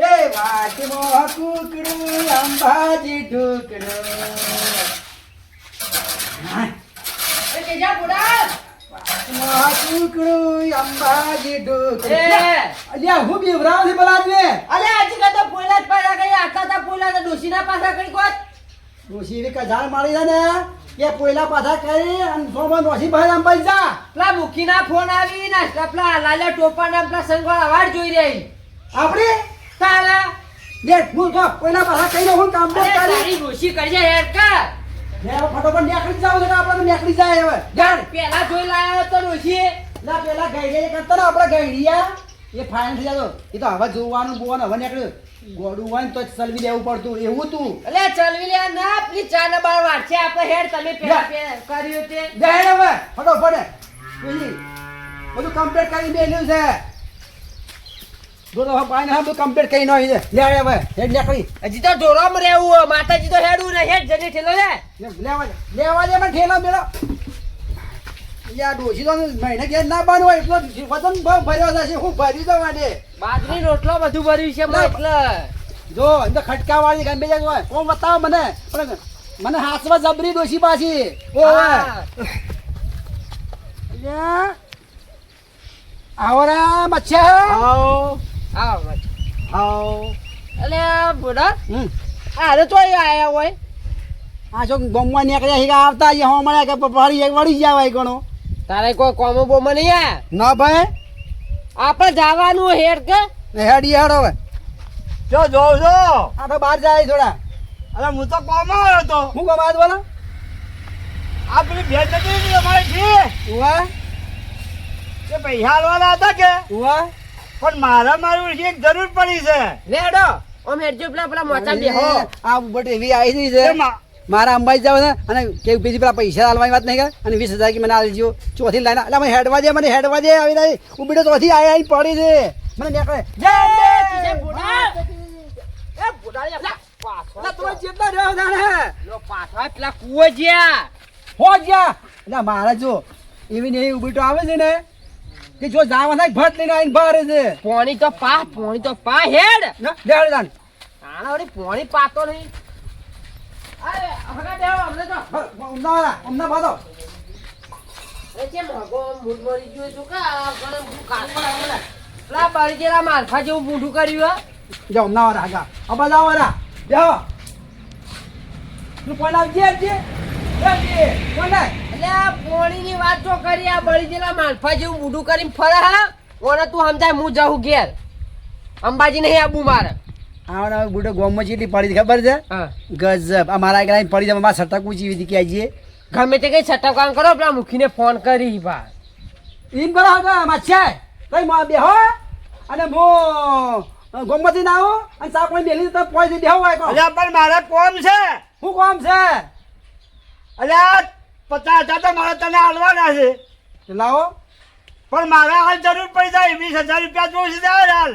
એ વાટમાં કુકડું અંબાજી કુકડું અંબાજી ઢુકડું હું બીવરાવ છે પેલા આદમી આજે તો પોઈલા જ પાછા કઈ આખા તા તો ડોશીના પાછા કઈ કોત એવી કજાળ મારી ને કે પોયલા પાછા કરી અને સોમાં નોસી ભાઈ અંબાજી જા. પેલા ફોન આવી ને પેલા લાલા ટોપા પેલા સંગવાળ અવાજ જોઈ રહી. આપણે? લે હું તો પોયલા પાછા કઈ હું કામ તો કરી. કરજે હેડ કા લે ફટોફટ નીકળી જાવ તો આપણે નીકળી જાય હવે. પેલા જોઈ લાયો તો ડોશી. ના પેલા ગઈડિયા કરતા ને આપણે ગઈડિયા એ ફાઇન થઈ જતો. એ તો હવે જોવાનું બોવાનું હવે નીકળ્યું. ગોડું હોય ને તો ચલવી લેવું પડતું. એવું તું. અલે ચલવી લે ના પેલી ચા ને બાર વાંચે આપણે હેડ તમે પહેલા કર્યું તે. જાય હવે. ફટોફટ. બધું કમ્પ્લીટ કરી દેલું છે. તો પાણી હા બધું કમ્પ્લીટ કરી નાખી દે લે હવે હેડ નીકળી હજી તો ઢોરામ રહેવું માતાજી તો હેડ જને ઠેલો લે. લે- લેવા લેવા દે મને ઠેલા બેલા યા ડોસી તો મહિને ઘેર ના બાંધ હોય એટલો વજન ભર્યો છે હું ભરી દે બાજરી રોટલો બધું ભર્યું છે. એટલે જો અંદર ખટકા વાળી ગમે જાય હોય. કોણ બતાવો મને? પણ મને હાથમાં જબરી ડોસી પાછી. ઓ આવરા મચ્છા આવો. આવો આવો આવો. અલે બુડા હમ. અરે તો આયા હોય. આ જો ગમવા નીકળ્યા હીરા આવતા જે હો મળ્યા કે વળી ગયા હોય ઘણો. તારે કોઈ કોમો બોમો નહીં આ? ના ભાઈ. આપણે જવાનું હેડ કે? હેડી હેડ હવે. જો જોઉં જો. આ તો બહાર જાય થોડા. અરે હું તો કોમ આવ્યો તો હું કમ આજ બોલો. આ પેલી ભેજ નથી અમારી ફી ઉવા. તે પૈસા હતા કે? ઉવા. પણ મારે મારું એક જરૂર પડી છે. લેડો ઓમ હેડજો પેલા પેલા મોચા બેહો. આ બટ એવી આવી ગઈ છે. મારા અંબાઈ જાવ અને કે બીજી પેલા પૈસા આલવાની વાત નહીં કરે અને વીસ હજાર કે મને આલજો ચોથી લાઈન એટલે મને હેડવા દે મને હેડવા દે આવી રહી. ઊભી ચોથી આવી આવી પડી છે. મને નીકળે. જય એ બુડા હો મારા જો એવી ને એવી ઊભી તો આવે છે ને કે જો જાવા ભટ લઈને આઈને બહાર છે પોણી તો પા પોણી તો પા હેડ. દેડ દાન આના વળી પોણી પાતો નહીં. અરે હગા દેવો અમને તો અમદાવાદ અમદાવાદ બાદો એ કેમ હગો મૂડ મરી ગયું છું કા આ ગણે હું કાકો લાવે પેલા બળજેરા માલફા જેવું મૂઠું કર્યું હે. જો અમદાવાદ આગા અબા જાવ તું કોણ આવજે આવજે? એટલે પોણીની વાત તો કરી આ બળજેરા માલફા જેવું મૂઠું કરીને ફરે હા? ઓને તું સમજાય હું જાઉં ઘેર. અંબાજી નહીં આબુ મારે. આવડે હવે બુઢો ગોમમાં જેટલી પડી ખબર છે? હા. ગજબ. આ મારા આગળ પડી જાય મારા સટક પૂછી વિધી કે આજે. ગમે તે કઈ છઠ્ઠા કામ કરો પેલા મુખીને ફોન કરી બા એમ કરો હા માછાય કઈ માં બેહો અને મો ગોમમાંથી ના આવું અને સા કોઈ બેલી તો પોઈ બેહો હોય કો અલ્યા પણ મારે કોમ છે. હું કોમ છે? અલ્યા પચાસ હજાર તો મારે તને હાલવાના છે. લાવો. પણ મારે હાલ જરૂર પડી જાય. વીસ હજાર રૂપિયા જોઈશે ત્યારે હાલ.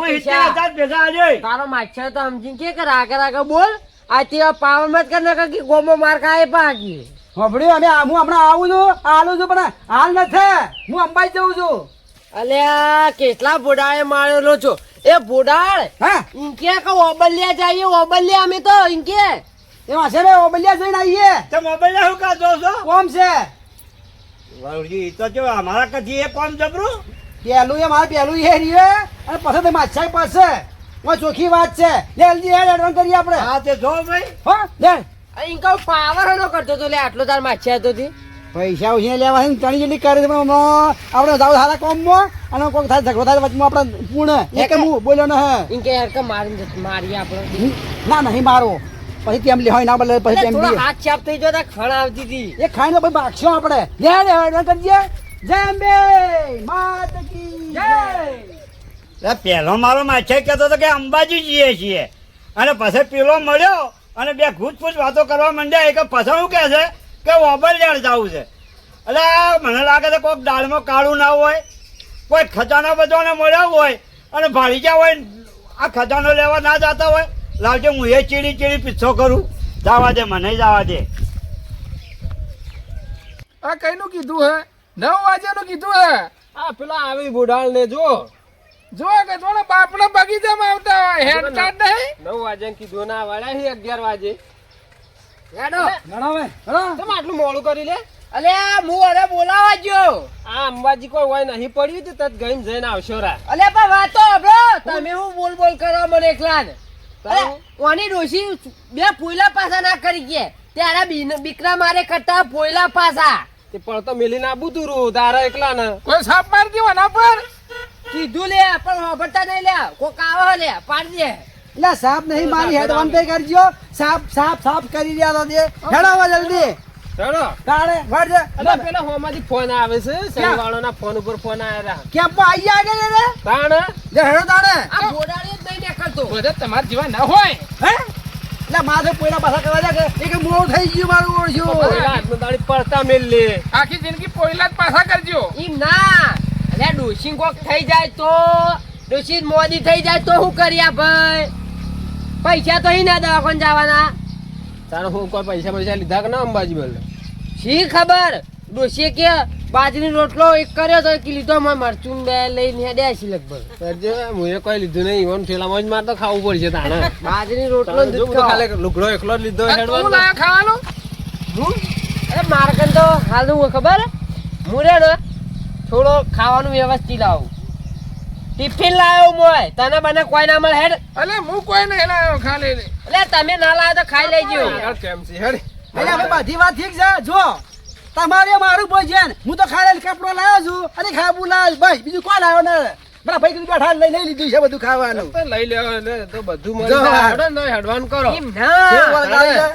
હું. સિત્તેર હજાર ભેગા આલ્યો તારો માછર તો સમજી કે કે રાગે રાગે બોલ. આ તે પાવર મત કર નાખે કે ગોમો માર ખાય પાકી હોભળ્યું? અમે હું હમણાં આવું છું હાલું છું પણ હાલ નથી. હું અંબાઈ જઉં છું. અલ્યા કેટલા બોડાએ મારેલો છો? એ બોડાળ હા? ઇનકે કે ઓબલિયા જઈએ ઓબલિયા અમે તો ઇનકે એમાં છે ને ઓબલિયા જઈને આવીએ. તે મોબાઈલ શું કા જો છો? કોમ છે? વાળજી ઈ તો જો અમારા કદી એ કોમ જબરું? પહેલું એ મારે પહેલું એ રહ્યું અને પછી તે માછાઈ પાસે. કોઈ ચોખ્ખી વાત છે. લે જલ્દી હેડ એડવાન્સ કરીએ આપણે. હા તે જો ભાઈ. હો લે. ઇનકો પાવર હનો કરતો તો લે આટલો તાર માછા તો થી પૈસા ઉછીને લેવા છે ત્રણ તણી જેટલી કરે છે પણ આપણે જાવ સારા કોમમાં અને કોઈ થાય ઝઘડો થાય વચમાં આપણે પૂર્ણ એક હું બોલ્યો ને હે. ઇનકે યાર કે મારી મારી આપણે. ના નહીં મારો. પછી તેમ લેવાય ના બોલે પછી થોડા બી હાથ છાપ થઈ જતા ખણ આવતી હતી. એ ખાઈને ભાઈ બાક્ષો આપણે. લે લે એડવાન્સ કરજે જય અંબે. માત કી જય. એ પહેલો મારો માછે કહેતો હતો કે અંબાજી જઈએ છીએ. અને પછી પેલો મળ્યો અને બે ઘૂંચપૂછ વાતો કરવા માંડ્યા. એક કે પછી શું કહે છે? કે ઓબલિયાળ જવું છે. એટલે મને લાગે છે કોઈક દાળમાં કાળું ના હોય કોઈ ખજાનો બધાને મળ્યા હોય અને ભાડી ગયા હોય આ ખજાનો લેવા ના જતા હોય. લાવજે હું એ ચીડી ચીડી પીછો કરું. જવા દે મને જવા દે. આ કઈનું કીધું હે? નવ વાગ્યાનું કીધું હે? આ પેલા આવી બુઢાળ ને જો. જો કે થોડા બાપના બગીચામાં આવતા હોય હેડ જ નહીં. નવ વાગે કીધું ના વાળા હી અગિયાર વાગે. હેડો. ગણાવે તમે આટલું મોડું કરી લે. અલે હું અરે બોલાવા ગયો. આ અંબાજી કોઈ હોય નહીં પડ્યું તો તત ગઈ જઈને આવશો રા. અલે પણ વાતો હબળો તમે હું બોલ બોલ કરવા મને એકલા ને ઓની ડોશી બે પોયલા પાસા ના કરી કે. ત્યારે બીન- બીકરા મારે કરતા પોયલા પાસા. તે પણ તો મિલીને આબુ તું તારા એકલા ને કોઈ સાપ માર દીધો એના પર? કીધું લે પણ હોભળતા નહીં લે. કોક આવે લે પાડી દે. એટલે સાપ નહીં મારી હેડવાન પે કરજો સાપ સાપ સાપ કરી રહ્યા તો દે. હેડાવા જલ્દી. ચલો તારે વળજે અલે પેલા હોમાંથી ફોન આવે છે. સહીવાળાના ફોન ઉપર ફોન આવ્યા કેમ આઈ ગયા રે? તાણ? જે હેડો તાણે. આ જ બધા તમારા જેવા ના હોય. હે? એટલે માથે પોઈના પાછા કરવા જાય કે. એક મોં થઈ ગયું મારું ઓળખ્યું પેલા તાળી પડતા મેલ લે આખી જિંદગી પોઈલા જ પાછા કરજો. ઈમ ના. અલે ડોશી કોક થઈ જાય તો ડોશી મોદી થઈ જાય તો શું કર્યા ભાઈ? પૈસા તો ઈ ના દવાખાને જવાના. તારે હું કોઈ પૈસા પૈસા લીધા કે ના અંબાજી બોલે? શી ખબર? ડોશીએ કે બાજરી રોટલો એક કર્યો તો એક લીધો માં મરચું બે લઈને હેડ્યા છે લગભગ. કરજો મુએ કોઈ લીધું નહીં. ઈવન ઠેલામાં જ માર તો ખાવું પડશે તાણે. બાજરી રોટલો ખાલે લુગડો એકલો લીધો આ તું લાયા હું અરે મારકન તો હાલ હું ખબર? મુરે ને થોડો ખાવાનું વ્યવસ્થિત લાવું ટિફિન લાવ્યો મોય તને બને કોઈ ના મળે હેડ. અલે હું કોઈ નહીં લાવ્યો ખાલી. એટલે તમે ના લાવ્યો તો ખાઈ લેજો. કેમ છે? હેડ. એટલે હવે બધી વાત ઠીક છે. જો. તમારે મારું ભોજન હું તો ખાલી કપડો લાવ્યો છું અને ખાવું લાલ ભાઈ બીજું કોણ લાવ્યો ને મારા ભાઈ કીધું બેઠા લઈ લઈ લીધું છે બધું ખાવાનું. તો લઈ લેવો એટલે તો બધું મળી જાય હેડો ને હેડવાનું કરો. એમ ના.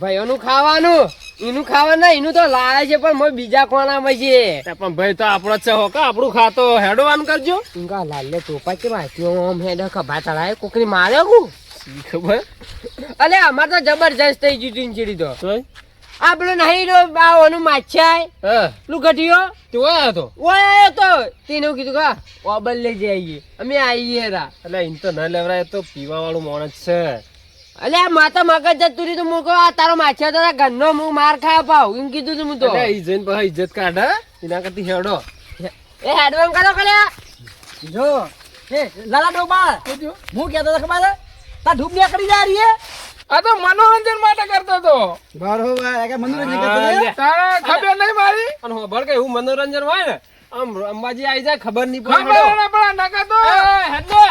ભાઈઓનું ખાવાનું. એનું ખાવાનું એનું તો લાવે છે પણ મેં બીજા કોણામાં છે. પણ ભાઈ તો આપણો જ છે હોકા આપણું ખાતો હેડવાન કરજો. ઇંગા લાલે ટોપા કે માહિતી ઓમ હેડ ખભા તળાય કોકરી માર્યો કુ ખબર? અલે અમાર તો જબરજસ્ત થઈ ગયું ચીડી તો. આ પેલું નહીં રો ઓનું માછાય હા. પેલું ઘટીયો તું આયો તો? ઓય તો. તેને કીધું કા ઓબલ લઈ જઈએ અમે આવીએ રા. એટલે ઇન તો ન લેવરાય તો પીવા વાળું માણસ છે. અલે આ માતા મગજ જતું રહ્યું તો મૂકો આ તારો માછા તારા ઘરનો હું માર ખાય પાવ એમ કીધું તું હું તો. એ ઈ જઈને પછી ઇજ્જત કાઢ હા? એના કરતી હેડો. એ હેડવામ કરો કલ્યા જો એ લાલા ડોબા હું કહેતો હતો ખબર તા ધૂપ નીકળી જા રહી આ તો મનોરંજન માટે કરતો તો બરોબર કે મનોરંજન કરતો તારા ખબર નહીં મારી? અને હોભળ કે એવું મનોરંજન હોય ને આમ અંબાજી આવી જાય ખબર નહીં પડે. ખબર ના પડે નકા તો. એ, હેડને.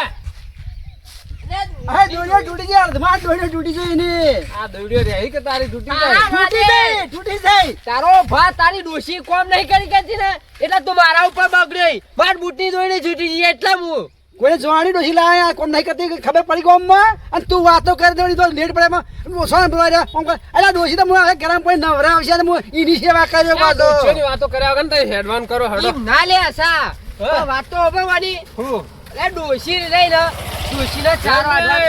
દોડ્યો તૂટી જાય અર્ધમાં દોડ્યો તૂટી જાય એની. આ દોડ્યો રે કે તારી તૂટી તૂટી જાય? તૂટી જાય તારો ભા તારી ડોશી કોમ નહીં કરી કરતી ને એટલે તું મારા ઉપર બગડી. માર બુટની દોડી છૂટી ગઈ એટલે હું. કોઈને જોવાની ડોસી લાયા કોણ નહીં કરતી ખબર પડી ગોમમાં? અને તું વાતો કરી દેવાની તો લેટ પડે એમાં. ઓછો ને બોલાય રહ્યા. આમ કર. અલા ડોસી તો હું ગરમ કોઈ નવરા આવશે અને હું એની સેવા કર્યો વાતો. વાતો કર્યા વગર ને હેડવાન કરો હડો. ના લે આશા. વાતો હવે તો હોભળવાની હું? ડોશી રહી ને ડોસી ને ચાર વાટવા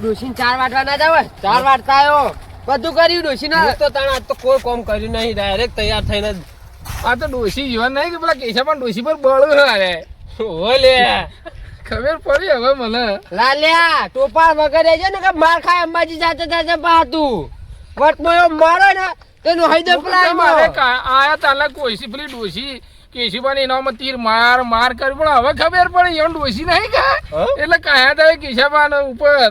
ડોશી ચાર વાટવા ના જાવ ચાર વાટતા આવ્યો બધું કર્યું ડોશી ના તો તાણ આજ તો કોઈ કોમ કર્યું નહીં ડાયરેક્ટ તૈયાર થઈને આ તો ડોસી જીવન નહીં કે પેલા કેશા પણ ડોસી પર બળ અરે ઓલે લે. ખબર પડી હવે મને. લાલ્યા ટોપા વગર છે ને કે માર ખાય અંબાજી જાતે જાતે પાતું વટમાં એવો મારો ને તેનું હૈદર પ્લાન આયા તાલા કોઈસી પેલી ડોસી કેશુબાની એનામાં તીર માર માર કરી પણ હવે ખબર પડી એમ ડોસી નહીં કા? એટલે કહ્યા થાય કેશાબાન ઉપર.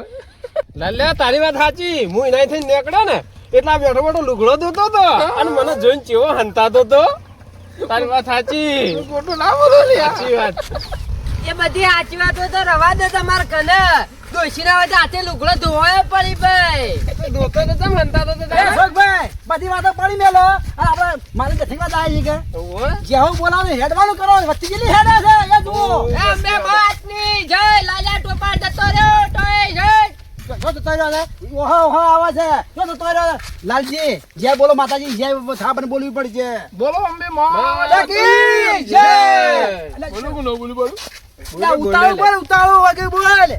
લાલ્યા તારી વાત સાચી. હું એના થી નીકળ્યો ને એટલા બેઠો બેઠો લુગડો દોતો તો. અને મને જોઈને ચેવો હંતાતો તો. તારી વાત સાચી. તું ખોટું ના બોલો સાચી વાત. એ બધી સાચી વાતો તો રવા દે તમાર કને. ડોશી ના વચ્ચે હાથે લુગડો ધોવાયો પડી ભાઈ. ધોતો તો તમે હંતા તો ભાઈ બધી વાતો પડી મેલો. અને આપણે મારી જથી વાત આવી છે કે? જેવું બોલાવે હેડવાનું કરો. વચ્ચે કેટલી હેડે છે એ જુઓ. એ અંબે બાતની જય લાલા ટોપા જતો રહ્યો ટોય જય. જો તો રહ્યો છે. ઓહો ઓહો આવે છે. જો તો તોય રહ્યો લાલજી જય બોલો માતાજી જય થાપને બોલવી પડશે. બોલો અંબે માં. જય. બોલું બોલો બોલો. ઉતાળું બોલ ઉતાળું વગર બોલ લે.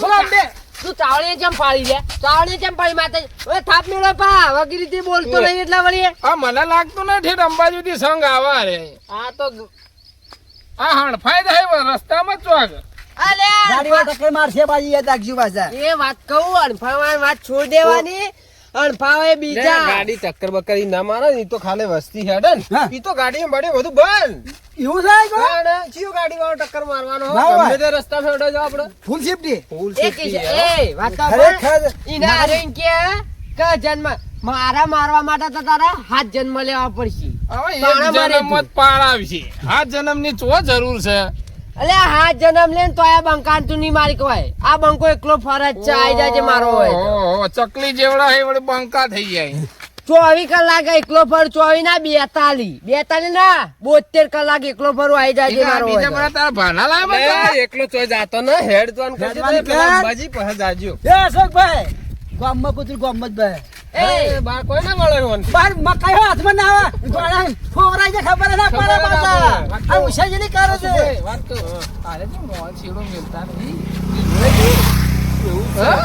બોલો અંબે તું ચાવણી ચમ પાડી લે? ચાવણી ચમ પાડી માતા ઓય થાપ મેળો પા. વગી રીતે બોલતો નહીં એટલા વળી આ મને લાગતું નથી અંબાજી થી સંગ આવા રે. આ તો આ હણફાઈ જાય રસ્તામાં જ ચોક અલે ગાડી વાળા ટક્કર મારશે બાજી યાદ રાખજો પાછા. એ વાત કહું અનફાવાની વાત છોડ દેવાની. અણફાવે બીજા. ગાડી ચક્કર બક્કર ના મારે ને ઈ તો ખાલી વસ્તી હેડે ને ઈ તો ગાડી બડે બધું બંધ. એવું થાય કો? ના, ના, ગાડી વાળો ટક્કર મારવાનો? ના. ગમે તે રસ્તા હેડો જો આપણે ફૂલ સેફટી ફૂલ યાર. એ વાત. ખરેખર ઈના હારે કે કે જન્મ મારા મારવા માટે તો તારા હાથ જન્મ લેવા પડશે. હવે એક જન્મ જ પાર આવશે. જન્મ જન્મની ચો જરૂર છે. અલે હા જન્મ લે તો આ બંકાન તું ની મારી કહેવાય. આ બંકો એકલો ફરજ છે આઈ જાય મારો હોય. ચકલી જેવડા હે વડે બંકા થઈ જાય. ચોવીસ કલાક એકલો ફર ચોવીસ ના બેતાલી બેતાલી ના બોતેર કલાક એકલો ફરું આઈ જાય મારો બીજા મારા તારા ભાના લાવે? એકલો તો જાતો ને હેડ જોન કરી દે અંબાજી પાસે જાજો એ અશોકભાઈ ગામમાં કુતરી ગામમાં જ ભાઈ. એ એ બા કોઈ ના મળે રોન. બાર મકાઈ હાથમાં ના આવે ગોળા ફોવરાઈ જાય ખબર ના પડે ના પડે. આ ઉછેજની કરે છે વાત તો આરે તો મોં છેડો મેલતા નહીં. હા?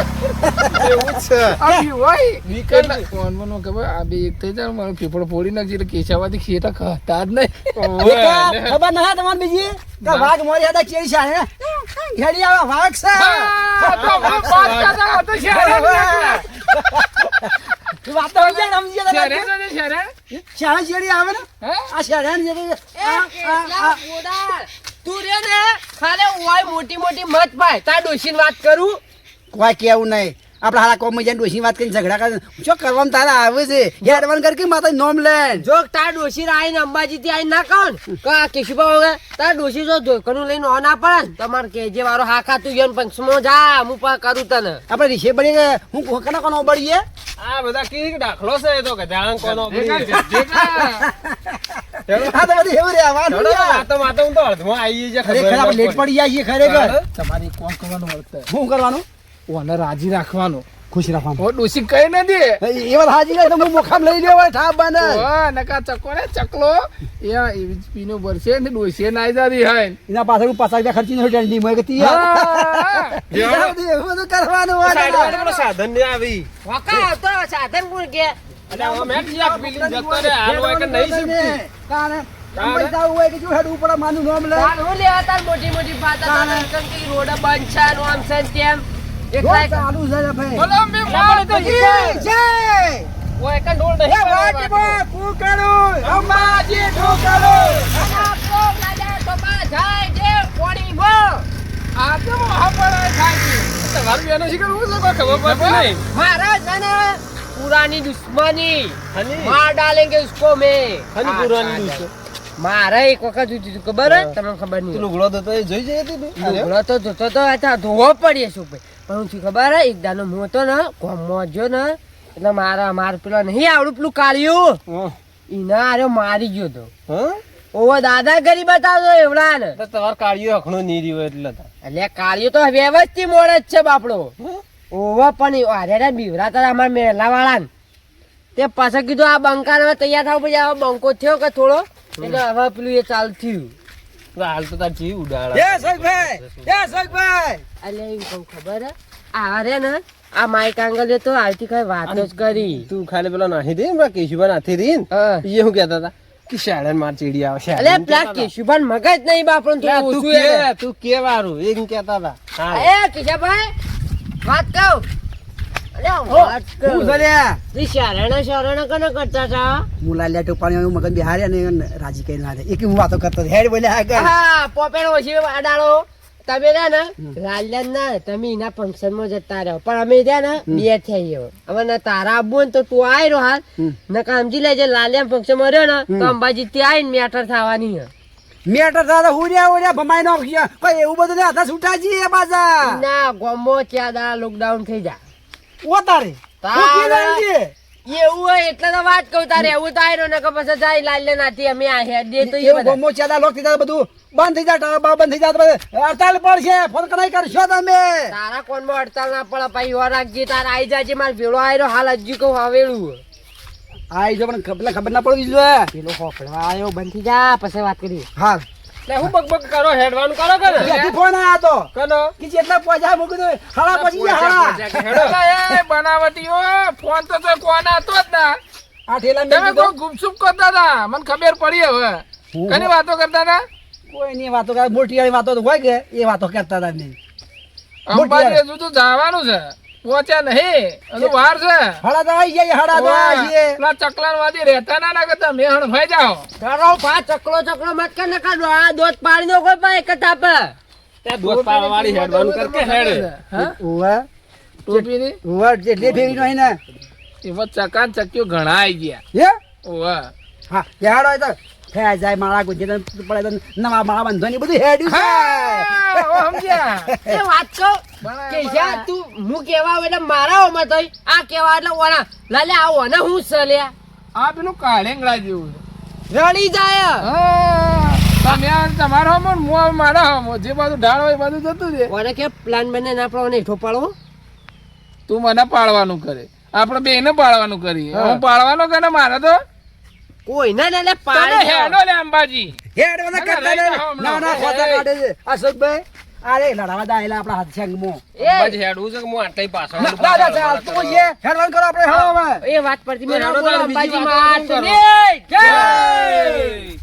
એવું જ છે. આ બી હોય. એટલે ફોનમાં નો ખબર, આ બે એક થઈ જાય મારો ફેફડો ફોડી નાખજે એટલે કેસાવાથી ખેતા ખાતા જ નહીં. ખબર ના તમારે બીજી વાઘ મોરી હતા છે હે? આવે વાઘ છે તો? શાળા આવે ને? આ શાળા રે ને ખાલી ઓય મોટી મોટી મત પાય. તાર ડોશી વાત કરું? કોઈ કેવું નહીં. આપડે હારા કોમ જઈને ડોશી વાત કરીને ઝઘડા કરે શું કરવાનું તારા આવે છે? હેડવાન કર કે માતા નોમ લે જો તાર ડોશી આઈને અંબાજી થી આઈને ના કહો ને. કે આ કેશુભા તાર ડોશી જો ધોકનું લઈને ઓ ના પડે ને તમારે કેજે વાળો હા ખાતું ગયો પંચમો જા હું પા કરું તને. આપણે રીશે બળી હું કોકના કોનો બળીએ? આ બધા કી દાખલો છે તો કે જાણ કોનો આ તો બધું એવું રહેવાનું યાર. વાતો વાતો હું તો અડધમાં આવી જાય ખરેખર આપણે લેટ પડી જાય ખરેખર તમારી કોણ કરવાનું વર્તે? શું કરવાનું? ઓને રાજી રાખવાનું. ખુશ રાખવાનું. ઓ ડોસી કઈ ન દે. એ વાત હાજી તો હું મોખામ લઈ લેવા ઠાપ બને ઓ નકા ચકો ને ચકલો. એ પીનો ભરશે ને ડોસી નાઈ જાદી હાય એના પાછળ હું પચાસ રૂપિયા ખર્ચી નહીં ટેન્ડી મોય કે હા. એવું બધું કરવાનું હોય સાધન ને આવી. વાકા તો સાધન કોણ કે? અને હવે મેં આ પેલી જતો રે હાલ હોય કે નહીં શીખતી. કાને પૈસા હોય કે જો હેડવું પડે માનું નોમ લે? હું લેવા તાર મોટી મોટી તાર રોડ બંધ છે નો આમ છે તેમ. મારા પુરાની દુશ્મની. માર ડાલેંગે ઉસકો મે. હની પુરાની દુશ્મની. મારે એક વખત ખબર તમને ખબર નહીં લુગડો જોઈ જાય હતી તો? જોતો તો ધોવો પડીએ શું ભાઈ. પણ થયું ખબર હે એક દાનો હતો ને ગામમાં જો ને એટલે મારા માર પેલો નહીં આવડું પેલું કાળિયું. એના ઈના આરે મારી ગયો તો. ઓવો ઓવો કરી બતાવતો એવડા ને તો તમાર કાળિયો અખણો નહીં રહ્યો એટલે તો. એટલે કાળિયો તો વ્યવસ્થિત મોડ જ છે બાપડો. ઓવો પણ આરે બીવરા તારા અમારા મેલા વાળા ને તે પાછા કીધું આ બંકાર હવે તૈયાર થવું પછી આ બંકો થયો કે થોડો? એટલે હવે પેલું એ ચાલુ થયું. હાલ તો તાર જીવ ઉડાડા. જય સગભાઈ જય સગભાઈ અલે એમ કહું ખબર આ રે ને આ માઈક આંગલે તો આવતી કઈ વાત જ કરી. તું ખાલી પેલા નાહી દે બા કેશુભાઈ નાથી દીન. એ હું. કહેતા હતા? કે શાળા માર ચીડી આવશે અલે પેલા કેશુભાન મગજ નહીં બાપડો તું ઓછું કે તું કે વારું એમ કહેતા હતા. એ કેશુભાઈ વાત કહું. હતા ને રાજી કરીને હારે એક હું વાતો કરતો હેડ બોલ્યા પોપેણ ઓછી અડાડો. તમે ને લાલ્યા ના તમે એના ફંક્શનમાં જતા રહો. પણ અમે ને બે થઈ ગયો. હવે ને તારા આબુ ને તો તું રહ્યો હાલ. ને કામજી લેજે લાલ્યા ફંક્શનમાં રહ્યો ને તો અંબાજી ત્યાં આવીને મેટર થવાની મેટર દાદા હુર્યા હુર્યા ભમાઈ નો કોઈ એવું બધું ને હાથા છૂટાજી એ બાજા ના ગોમો ત્યાં દા લોકડાઉન થઈ જા. ઓતારે તારે. એવું હોય એટલે તો વાત કહું તારે એવું તો આયરો નકર પછી જાય લાલ્યા નાથી અમે આ દે તો એવું બધા. ગમો લોક થઈ જાય બધું બંધ થઈ જાય બંધ થઈ જાય હડતાલ પડશે. ફોન કરાઈ કરશો તમે. તારા કોણમાં હડતાલ ના પડે પછી વાર રાખજે તારા આઈ જાજે માર ભેળો આયરો હાલ હજુ કહું હવેલું આઈ જો પણ ખબર ખબર ના પડવી જોઈએ. પેલો હોકડવા આવ્યો બંધ થઈ જા પછી વાત કરી હા લે હું બકબક કરો હેડવાનું કરો કે ને? ફોન આયો તો. કનો કે જેટલા મૂકી દો પછી ફોન તો તો કોણ હતો જ ના. આ ઠેલા તમે કોઈ ગુપસુપ કરતા હતા. મને ખબર પડી હવે. કની વાતો કરતા હતા? કોઈ ની વાતો કરે. મોટી વાળી વાતો તો હોય કે એ વાતો કરતા હતા નહીં અંબાજી હજુ તો જવાનું છે. પહોંચ્યા નહીં. હજુ વાર છે. હળા તો આવી જાય હળા તો આવી ઓવે, જાય પેલા ચકલાન વાદી રહેતા ના ના કરતા. મેં હણફાઈ જાઓ. તારો પા ચકલો ચકલો મત કે ના કાઢો આ દોત પાડી નો કોઈ પા એક જ થાપે ત્યાં દોસ્ત પાડવાવાળી હેડવાનું કર કે હેડ? હા ટોપી ની ઉવા જેટલી ફેરી નહીં ને. એમાં ચકાન ચક્યો ઘણા આવી ગયા. હે? ઉવા હા હેડ હોય તો ફેર જાય માળા ગુજરાત પડે નવા માળા બાંધવાની બધું હેડ્યું છે. એ વાત કહો કે યાર તું હું કેવા એટલે મારા ઓમાં થઈ આ કેવા એટલે ઓના. લાલે આ ઓના હું છે આ પેલું કાળેંગળા જેવું રડી જાય. તમે તમારો હમો હું મારા હમો. જે બાજુ ઢાળ હોય બાજુ જતું છે ઓને કે પ્લાન બને ના પડો પાડો તું મને પાડવાનું કરે. આપણે બેને પાડવાનું કરીએ. હું પાડવાનો કે ને મારે તો? કોઈ ના એટલે પાણી પાડી હેડો લે અંબાજી. હેડો બધા કરતા ને. ના ના ખોટા કાઢે છે. અશોકભાઈ અરે લડાવા દાયેલા આપણા હાથ સંગમાં અંબાજી હેડું છે કે હું આટલી પાછળ ના ના ના ચાલ તો એ હેડવાન કરો આપણે હવે. એ વાત પરથી મે હેડો અંબાજી માં ને જય!